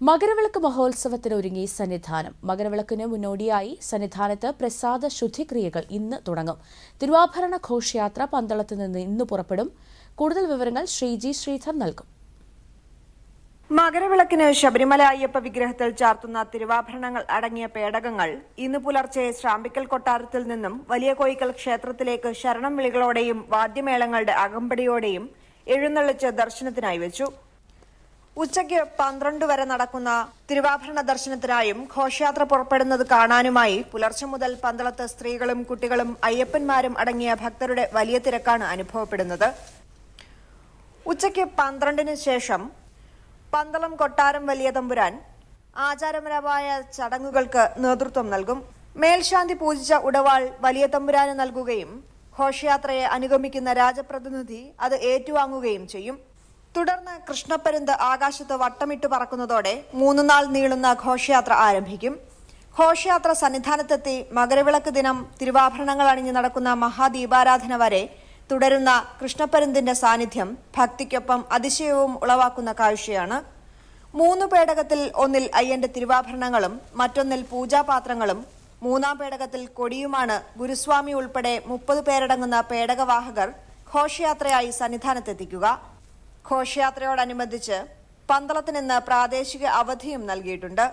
മകരവിളക്ക് മഹോത്സവത്തിന് ഒരുങ്ങി സന്നിധാനം. മകരവിളക്കിന് മുന്നോടിയായി സന്നിധാനത്ത് പ്രസാദ ശുദ്ധിക്രിയകൾ ഇന്ന് തുടങ്ങും. തിരുവാഭരണ ഘോഷയാത്ര പന്തളത്ത് നിന്ന് ഇന്ന് പുറപ്പെടും. കൂടുതൽ വിവരങ്ങൾ ശ്രീജി ശ്രീധർ നൽകും. മകരവിളക്കിന് ശബരിമല അയ്യപ്പ വിഗ്രഹത്തിൽ ചാർത്തുന്ന തിരുവാഭരണങ്ങൾ അടങ്ങിയ പേടകങ്ങൾ ഇന്ന് പുലർച്ചെ ശ്രാമ്പിക്കൽ കൊട്ടാരത്തിൽ നിന്നും വലിയ കോയിക്കൽ ക്ഷേത്രത്തിലേക്ക് ശരണം വിളികളോടെയും വാദ്യമേളങ്ങളുടെ അകമ്പടിയോടെയും എഴുന്നള്ളിച്ച് ദർശനത്തിനായി വെച്ചു. ഉച്ചയ്ക്ക് പന്ത്രണ്ട് വരെ നടക്കുന്ന തിരുവാഭരണ ദർശനത്തിനായും ഘോഷയാത്ര പുറപ്പെടുന്നത് കാണാനുമായി പുലർച്ചെ മുതൽ പന്തളത്ത് സ്ത്രീകളും കുട്ടികളും അയ്യപ്പന്മാരും അടങ്ങിയ ഭക്തരുടെ വലിയ തിരക്കാണ് അനുഭവപ്പെടുന്നത്. ഉച്ചയ്ക്ക് പന്ത്രണ്ടിന് ശേഷം പന്തളം കൊട്ടാരം വലിയ തമ്പുരാൻ ആചാരപരമായ ചടങ്ങുകൾക്ക് നേതൃത്വം നൽകും. മേൽശാന്തി പൂജിച്ച ഉടവാൾ വലിയ തമ്പുരാന് നൽകുകയും ഘോഷയാത്രയെ അനുഗമിക്കുന്ന രാജപ്രതിനിധി അത് ഏറ്റുവാങ്ങുകയും ചെയ്യും. തുടർന്ന് കൃഷ്ണപ്പരുന്ത് ആകാശത്ത് വട്ടമിട്ട് പറക്കുന്നതോടെ മൂന്നുനാൾ നീളുന്ന ഘോഷയാത്ര ആരംഭിക്കും. ഘോഷയാത്ര സന്നിധാനത്തെത്തി മകരവിളക്ക് ദിനം തിരുവാഭരണങ്ങൾ അണിഞ്ഞ് നടക്കുന്ന മഹാദീപാരാധന വരെ തുടരുന്ന കൃഷ്ണപ്പരുന്തിന്റെ സാന്നിധ്യം ഭക്തിക്കൊപ്പം അതിശയവും ഉളവാക്കുന്ന കാഴ്ചയാണ്. മൂന്ന് പേടകത്തിൽ ഒന്നിൽ അയ്യന്റെ തിരുവാഭരണങ്ങളും മറ്റൊന്നിൽ പൂജാപാത്രങ്ങളും മൂന്നാം പേടകത്തിൽ കൊടിയുമാണ് ഗുരുസ്വാമി ഉൾപ്പെടെ മുപ്പത് പേരടങ്ങുന്ന പേടകവാഹകർ ഘോഷയാത്രയായി സന്നിധാനത്തെത്തിക്കുക. ഘോഷയാത്രയോടനുബന്ധിച്ച് പന്തളത്ത് നിന്ന് പ്രാദേശിക അവധിയും നൽകിയിട്ടുണ്ട്.